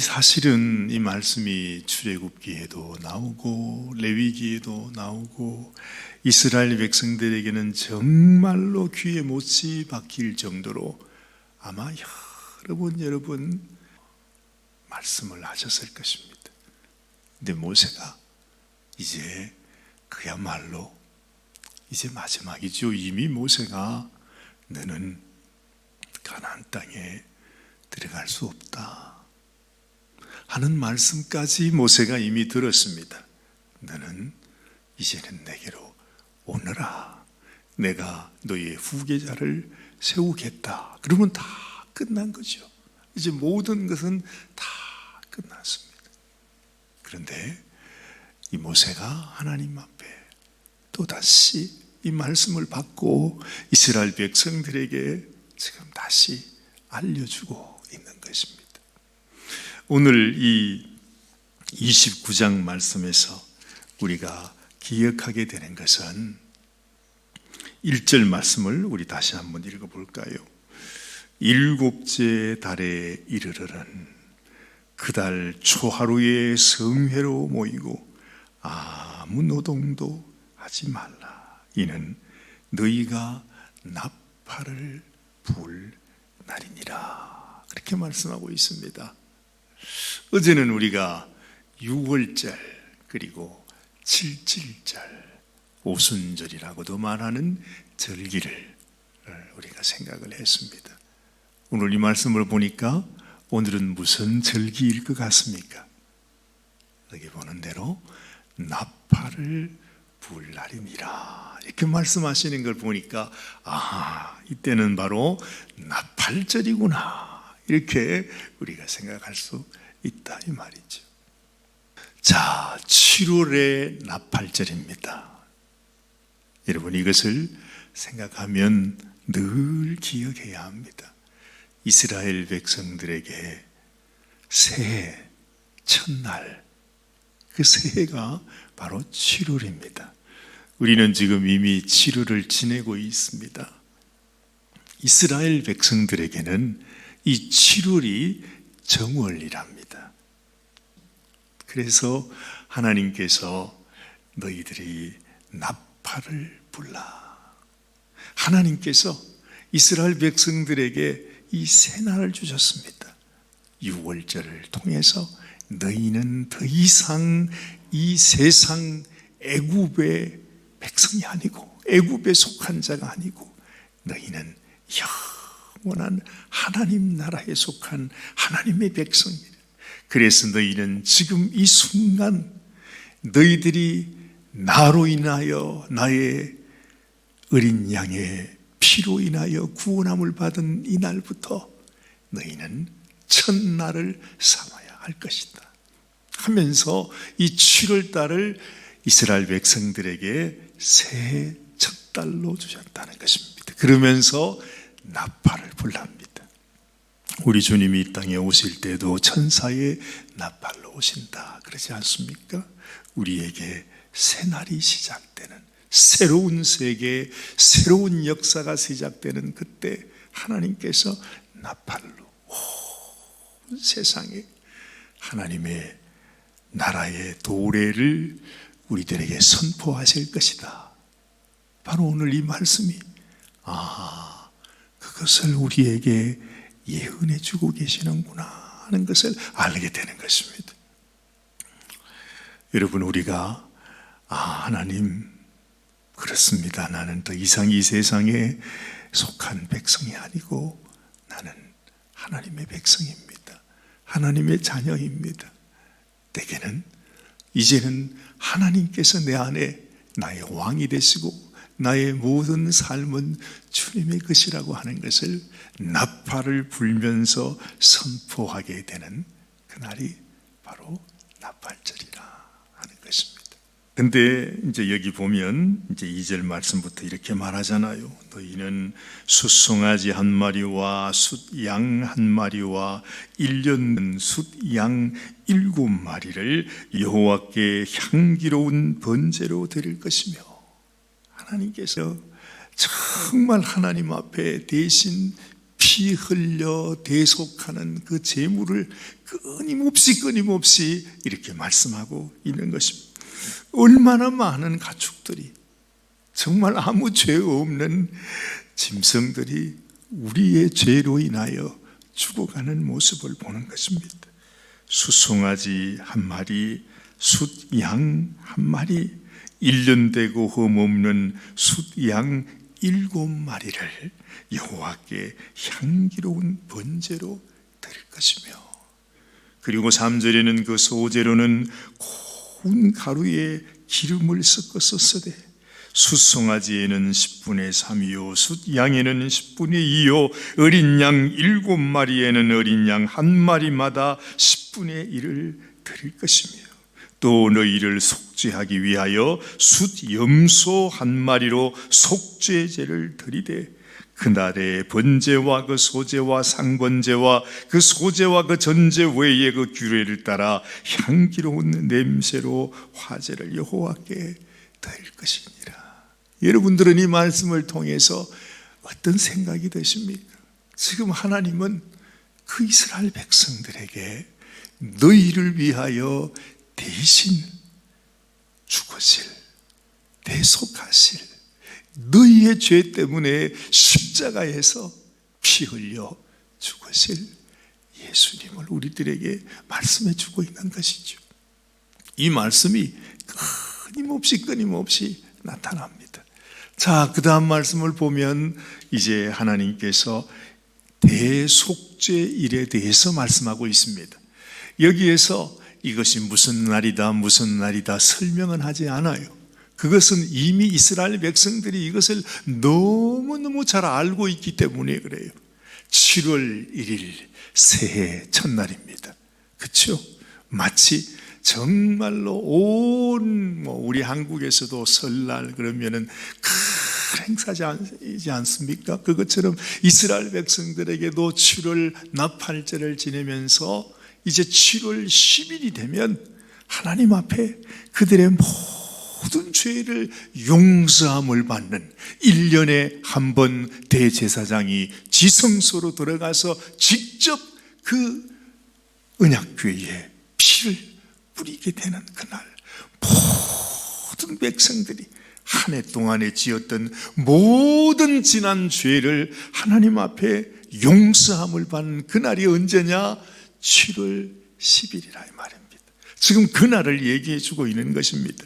사실은 이 말씀이 출애굽기에도 나오고 레위기에도 나오고 이스라엘 백성들에게는 정말로 귀에 못이 박힐 정도로 아마 여러 번 여러 번 말씀을 하셨을 것입니다. 근데 모세가 이제 그야말로 이제 마지막이죠. 이미 모세가 너는 가나안 땅에 들어갈 수 없다. 하는 말씀까지 모세가 이미 들었습니다. 너는 이제는 내게로 오너라. 내가 너의 후계자를 세우겠다. 그러면 다 끝난 거죠. 이제 모든 것은 다 끝났습니다. 그런데 이 모세가 하나님 앞에 또다시 이 말씀을 받고 이스라엘 백성들에게 지금 다시 알려주고 있는 것입니다. 오늘 이 29장 말씀에서 우리가 기억하게 되는 것은 1절 말씀을 우리 다시 한번 읽어볼까요? 일곱째 달에 이르르는 그 달 초하루에 성회로 모이고 아무 노동도 하지 말라. 이는 너희가 나팔을 불 날이니라. 그렇게 말씀하고 있습니다. 어제는 우리가 6월절 그리고 7질절 오순절이라고도 말하는 절기를 우리가 생각을 했습니다. 오늘 이 말씀을 보니까 오늘은 무슨 절기일 것 같습니까? 여기 보는 대로 나팔을 불 날이니라 이렇게 말씀하시는 걸 보니까 아 이때는 바로 나팔절이구나 이렇게 우리가 생각할 수 있다 이 말이죠. 자 7월의 나팔절입니다. 여러분 이것을 생각하면 늘 기억해야 합니다. 이스라엘 백성들에게 새해 첫날 그 새해가 바로 7월입니다. 우리는 지금 이미 7월을 지내고 있습니다. 이스라엘 백성들에게는 이 7월이 정월이랍니다. 그래서 하나님께서 너희들이 나팔을 불라. 하나님께서 이스라엘 백성들에게 이 새날을 주셨습니다. 6월절을 통해서 너희는 더 이상 이 세상 애굽의 백성이 아니고 애굽에 속한 자가 아니고 너희는 영원한 하나님 나라에 속한 하나님의 백성이라. 그래서 너희는 지금 이 순간 너희들이 나로 인하여 나의 어린 양의 피로 인하여 구원함을 받은 이날부터 너희는 첫날을 삼아야 할 것이다. 하면서 이 7월 달을 이스라엘 백성들에게 새해 첫 달로 주셨다는 것입니다. 그러면서 나팔을 불랍니다. 우리 주님이 이 땅에 오실 때도 천사의 나팔로 오신다. 그러지 않습니까? 우리에게 새날이 시작되는 새로운 세계, 새로운 역사가 시작되는 그때 하나님께서 나팔로 온 세상에 하나님의 나라의 도래를 우리들에게 선포하실 것이다. 바로 오늘 이 말씀이 아 그것을 우리에게 예언해 주고 계시는구나 하는 것을 알게 되는 것입니다. 여러분 우리가 아 하나님 그렇습니다. 나는 더 이상 이 세상에 속한 백성이 아니고 나는 하나님의 백성입니다. 하나님의 자녀입니다. 내게는 이제는 하나님께서 내 안에 나의 왕이 되시고 나의 모든 삶은 주님의 것이라고 하는 것을 나팔을 불면서 선포하게 되는 그날이 바로 나팔절이라 하는 것입니다. 근데 이제 여기 보면 이제 2절 말씀부터 이렇게 말하잖아요. 너희는 숫송아지 한 마리와 숫양 한 마리와 1년 숫양 일곱 마리를 여호와께 향기로운 번제로 드릴 것이며 하나님께서 정말 하나님 앞에 대신 피 흘려 대속하는 그 재물을 끊임없이 끊임없이 이렇게 말씀하고 있는 것입니다. 얼마나 많은 가축들이 정말 아무 죄 없는 짐승들이 우리의 죄로 인하여 죽어가는 모습을 보는 것입니다. 수송아지 한 마리, 숫양 한 마리, 일년되고 흠없는 숫양 일곱 마리를 여호와께 향기로운 번제로 드릴 것이며 그리고 3절에는 그 소제로는 고운 가루에 기름을 섞어서 쓰되 숫송아지에는 10분의 3이요 숫양에는 10분의 2요 어린 양 일곱 마리에는 어린 양 한 마리마다 10분의 1을 드릴 것이며 또 너희를 속죄하기 위하여 숫 염소 한 마리로 속죄제를 드리되 그날의 번제와 그 소제와 상번제와 그 소제와 그 전제 외에 그 규례를 따라 향기로운 냄새로 화제를 여호와께 드릴 것이니라. 여러분들은 이 말씀을 통해서 어떤 생각이 드십니까? 지금 하나님은 그 이스라엘 백성들에게 너희를 위하여 대신 죽으실, 대속하실, 너희의 죄 때문에 십자가에서 피 흘려 죽으실 예수님을 우리들에게 말씀해 주고 있는 것이죠. 이 말씀이 끊임없이 끊임없이 나타납니다. 자, 그 다음 말씀을 보면 이제 하나님께서 대속죄 일에 대해서 말씀하고 있습니다. 여기에서 이것이 무슨 날이다, 무슨 날이다 설명은 하지 않아요. 그것은 이미 이스라엘 백성들이 이것을 너무너무 잘 알고 있기 때문에 그래요. 7월 1일 새해 첫날입니다. 그렇죠? 마치 정말로 온뭐 우리 한국에서도 설날 그러면은 큰 행사지 않습니까? 그것처럼 이스라엘 백성들에게도 7월 나팔절을 지내면서 이제 7월 10일이 되면 하나님 앞에 그들의 모든 죄를 용서함을 받는 1년에 한 번 대제사장이 지성소로 들어가서 직접 그 언약궤에 피를 뿌리게 되는 그날 모든 백성들이 한 해 동안에 지었던 모든 지난 죄를 하나님 앞에 용서함을 받는 그날이 언제냐? 7월 10일이라 이 말입니다. 지금 그날을 얘기해 주고 있는 것입니다.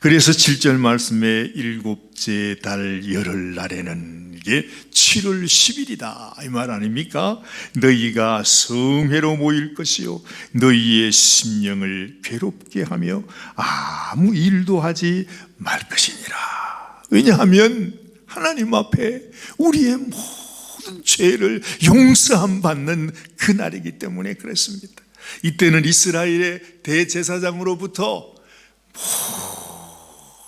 그래서 7절 말씀에 일곱째 달 열흘 날에는 이게 7월 10일이다 이 말 아닙니까? 너희가 성회로 모일 것이요 너희의 심령을 괴롭게 하며 아무 일도 하지 말 것이니라. 왜냐하면 하나님 앞에 우리의 모든 죄를 용서함 받는 그날이기 때문에 그렇습니다. 이때는 이스라엘의 대제사장으로부터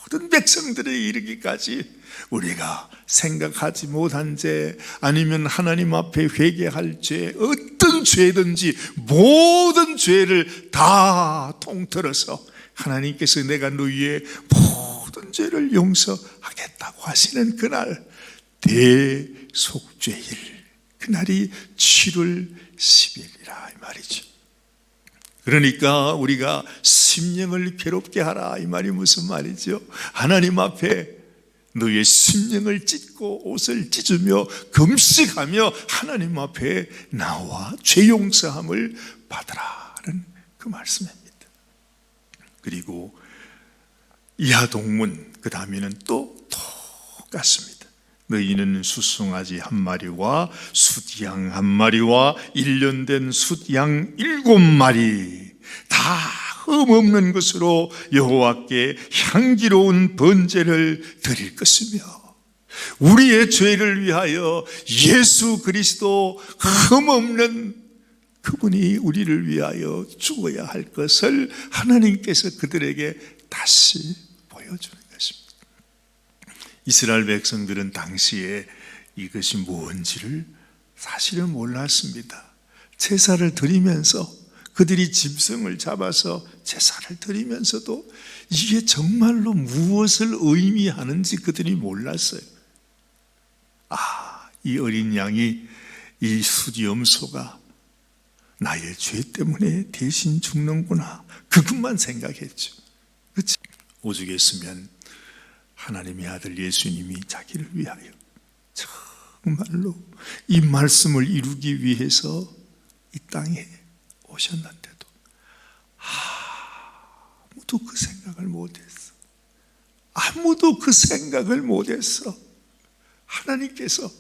모든 백성들에 이르기까지 우리가 생각하지 못한 죄 아니면 하나님 앞에 회개할 죄 어떤 죄든지 모든 죄를 다 통틀어서 하나님께서 내가 너희의 모든 죄를 용서하겠다고 하시는 그날 대 속죄일 그날이 7월 10일이라 이 말이죠. 그러니까 우리가 심령을 괴롭게 하라 이 말이 무슨 말이죠? 하나님 앞에 너의 심령을 찢고 옷을 찢으며 금식하며 하나님 앞에 나와 죄 용서함을 받으라는 그 말씀입니다. 그리고 이하 동문 그 다음에는 또 똑같습니다. 너희는 수송아지 한 마리와 숫양 한 마리와 일년된 숫양 일곱 마리 다 흠없는 것으로 여호와께 향기로운 번제를 드릴 것이며 우리의 죄를 위하여 예수 그리스도 흠없는 그분이 우리를 위하여 죽어야 할 것을 하나님께서 그들에게 다시 보여주는. 이스라엘 백성들은 당시에 이것이 뭔지를 사실은 몰랐습니다. 제사를 드리면서 그들이 짐승을 잡아서 제사를 드리면서도 이게 정말로 무엇을 의미하는지 그들이 몰랐어요. 아, 이 어린 양이 이 수디염소가 나의 죄 때문에 대신 죽는구나. 그것만 생각했죠. 그치? 오죽했으면 하나님의 아들 예수님이 자기를 위하여 정말로 이 말씀을 이루기 위해서 이 땅에 오셨는데도 아무도 그 생각을 못했어. 아무도 그 생각을 못했어. 하나님께서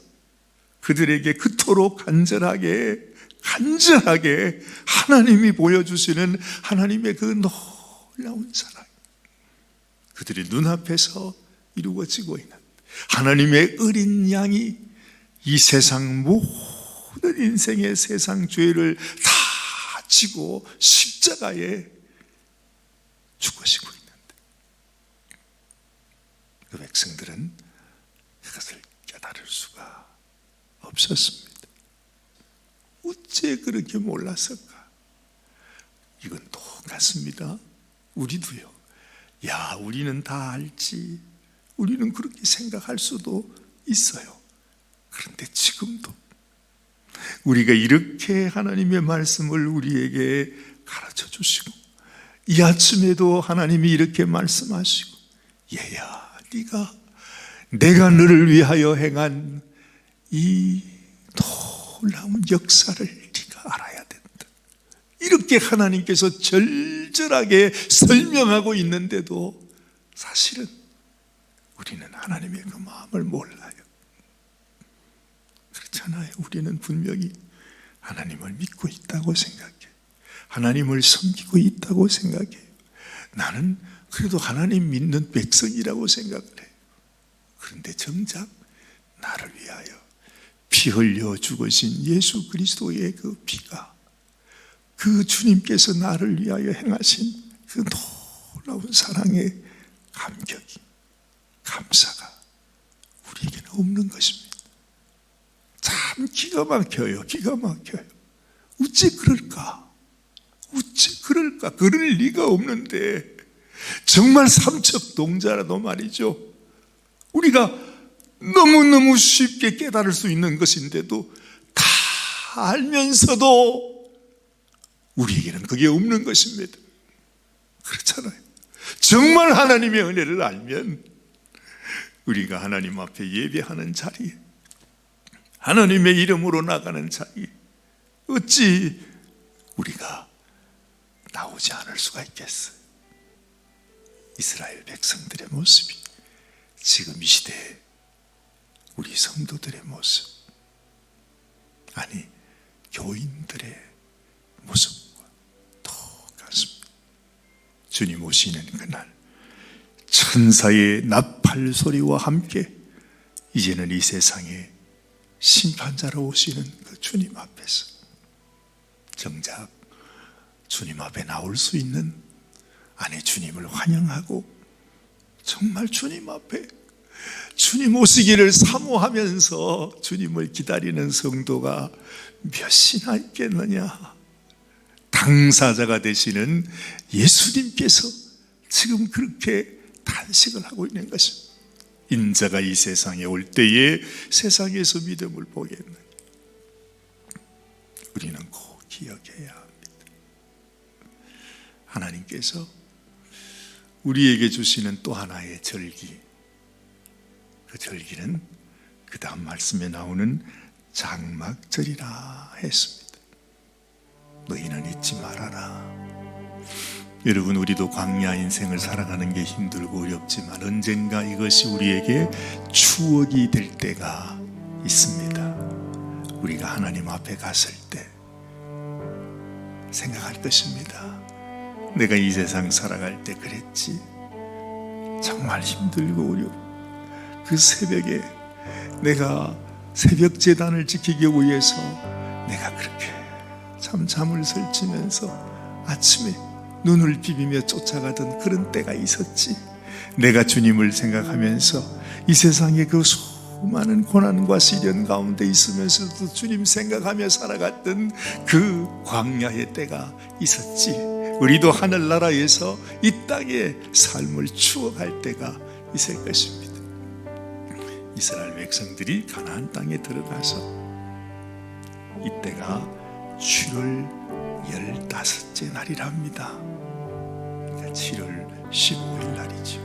그들에게 그토록 간절하게 간절하게 하나님이 보여주시는 하나님의 그 놀라운 사랑 그들의 눈앞에서 이루어지고 있는 하나님의 어린 양이 이 세상 모든 인생의 세상 죄를 다 지고 십자가에 죽으시고 있는데 그 백성들은 그것을 깨달을 수가 없었습니다. 어째 그렇게 몰랐을까? 이건 똑같습니다. 우리도요. 야, 우리는 다 알지. 우리는 그렇게 생각할 수도 있어요. 그런데 지금도 우리가 이렇게 하나님의 말씀을 우리에게 가르쳐 주시고 이 아침에도 하나님이 이렇게 말씀하시고 얘야 네가 내가 너를 위하여 행한 이 놀라운 역사를 네가 알아야 된다. 이렇게 하나님께서 절절하게 설명하고 있는데도 사실은 우리는 하나님의 그 마음을 몰라요. 그렇잖아요. 우리는 분명히 하나님을 믿고 있다고 생각해. 하나님을 섬기고 있다고 생각해요. 나는 그래도 하나님 믿는 백성이라고 생각을 해요. 그런데 정작 나를 위하여 피 흘려 죽으신 예수 그리스도의 그 피가 그 주님께서 나를 위하여 행하신 그 놀라운 사랑의 감격이 감사가 우리에게는 없는 것입니다. 참 기가 막혀요. 기가 막혀요. 어찌 그럴까? 어찌 그럴까? 그럴 리가 없는데 정말 삼척 동자라도 말이죠. 우리가 너무너무 쉽게 깨달을 수 있는 것인데도 다 알면서도 우리에게는 그게 없는 것입니다. 그렇잖아요. 정말 하나님의 은혜를 알면 우리가 하나님 앞에 예배하는 자리에 하나님의 이름으로 나가는 자리에 어찌 우리가 나오지 않을 수가 있겠어요. 이스라엘 백성들의 모습이 지금 이 시대에 우리 성도들의 모습 아니 교인들의 모습과 똑같습니다. 주님 오시는 그날 천사의 나팔 소리와 함께 이제는 이 세상에 심판자로 오시는 그 주님 앞에서 정작 주님 앞에 나올 수 있는 아내 주님을 환영하고 정말 주님 앞에 주님 오시기를 사모하면서 주님을 기다리는 성도가 몇이나 있겠느냐? 당사자가 되시는 예수님께서 지금 그렇게 탄식을 하고 있는 것입니다. 인자가 이 세상에 올 때에 세상에서 믿음을 보겠느냐? 우리는 꼭 기억해야 합니다. 하나님께서 우리에게 주시는 또 하나의 절기, 그 절기는 그 다음 말씀에 나오는 장막절이라 했습니다. 너희는 잊지 말아라. 여러분, 우리도 광야 인생을 살아가는 게 힘들고 어렵지만 언젠가 이것이 우리에게 추억이 될 때가 있습니다. 우리가 하나님 앞에 갔을 때 생각할 것입니다. 내가 이 세상 살아갈 때 그랬지. 정말 힘들고 어렵고. 그 새벽에 내가 새벽 재단을 지키기 위해서 내가 그렇게 참 잠을 설치면서 아침에 눈을 비비며 쫓아가던 그런 때가 있었지. 내가 주님을 생각하면서 이 세상의 그 수많은 고난과 시련 가운데 있으면서도 주님 생각하며 살아갔던 그 광야의 때가 있었지. 우리도 하늘나라에서 이 땅의 삶을 추억할 때가 있을 것입니다. 이스라엘 백성들이 가나안 땅에 들어가서 이때가 7월 15째 날이랍니다. 그러니까 7월 15일 날이죠.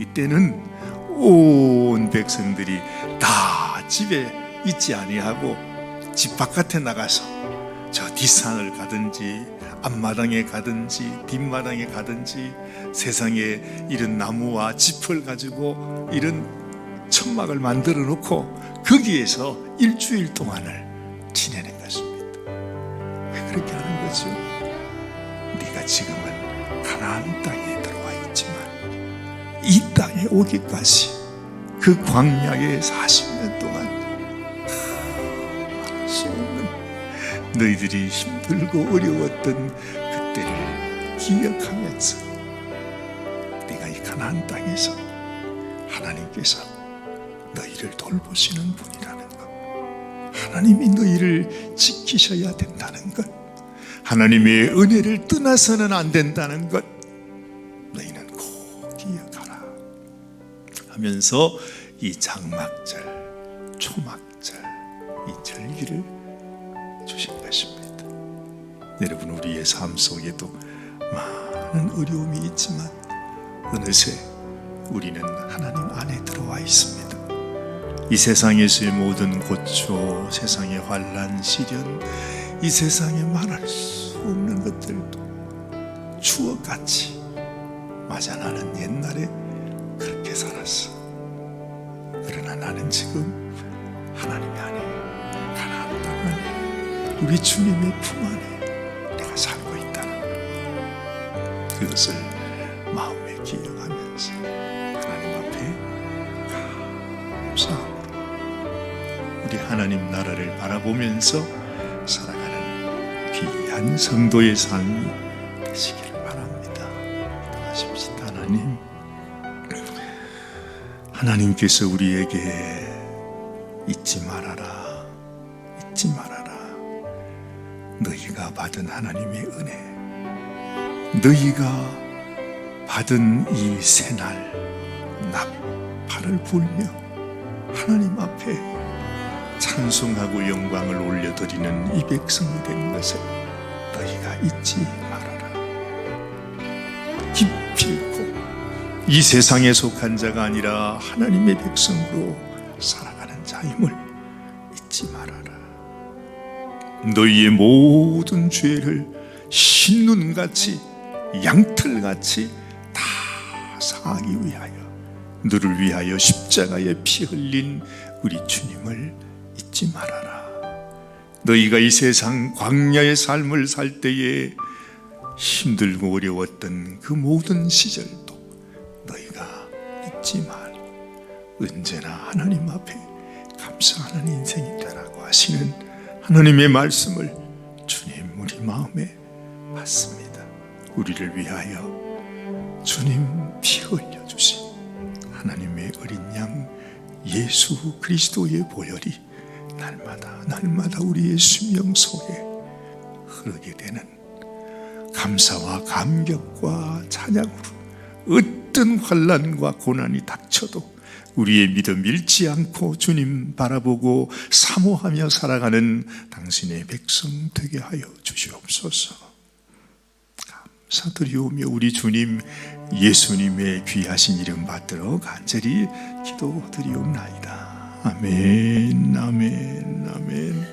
이때는 온 백성들이 다 집에 있지 아니하고 집 바깥에 나가서 저 뒷산을 가든지 앞마당에 가든지 뒷마당에 가든지 세상에 이런 나무와 짚을 가지고 이런 천막을 만들어 놓고 거기에서 일주일 동안을 지내는 것입니다. 왜 그렇게 하는 거죠? 네가 지금은 가나안 땅에 들어와 있지만 이 땅에 오기까지 그 광야의 40년 동안 말할 수 없는 너희들이 힘들고 어려웠던 그때를 기억하면서 네가 이 가나안 땅에서 하나님께서 너희를 돌보시는 분이라는 것 하나님이 너희를 지키셔야 된다는 것 하나님의 은혜를 떠나서는 안 된다는 것 너희는 꼭 기억하라 하면서 이 장막절, 초막절 이 절기를 주신 것입니다. 여러분 우리의 삶 속에도 많은 어려움이 있지만 어느새 우리는 하나님 안에 들어와 있습니다. 이 세상에서의 모든 고초, 세상의 환란, 시련, 이 세상에 말할 수 없는 것들도 추억같이 맞아 나는 옛날에 그렇게 살았어. 그러나 나는 지금 하나님 안에 가나안 땅 안에 우리 주님의 품 안에 내가 살고 있다는 것. 그것을 마음에 기억하면서 하나님 앞에 감사함으로 우리 하나님 나라를 바라보면서 살아 귀한 성도의 삶이 되시기를 바랍니다. 기도하십시다 하나님. 하나님께서 우리에게 잊지 말아라, 잊지 말아라. 너희가 받은 하나님의 은혜, 너희가 받은 이 새날, 낙파를 불며 하나님 앞에 찬송하고 영광을 올려드리는 이 백성이 된 것을 너희가 잊지 말아라. 기필코 이 세상에 속한 자가 아니라 하나님의 백성으로 살아가는 자임을 잊지 말아라. 너희의 모든 죄를 신눈같이 양털같이 다 사하기 위하여 너를 위하여 십자가에 피 흘린 우리 주님을 잊지 말아라. 너희가 이 세상 광야의 삶을 살 때에 힘들고 어려웠던 그 모든 시절도 너희가 잊지 말. 언제나 하나님 앞에 감사하는 인생이 되라고 하시는 하나님의 말씀을 주님 우리 마음에 받습니다. 우리를 위하여 주님 피 흘려 주신 하나님의 어린 양 예수 그리스도의 보혈이 날마다 날마다 우리의 심령 속에 흐르게 되는 감사와 감격과 찬양으로 어떤 환란과 고난이 닥쳐도 우리의 믿음 잃지 않고 주님 바라보고 사모하며 살아가는 당신의 백성 되게 하여 주시옵소서. 감사드리오며 우리 주님 예수님의 귀하신 이름 받들어 간절히 기도드리옵나이다. 아멘, 아멘, 아멘.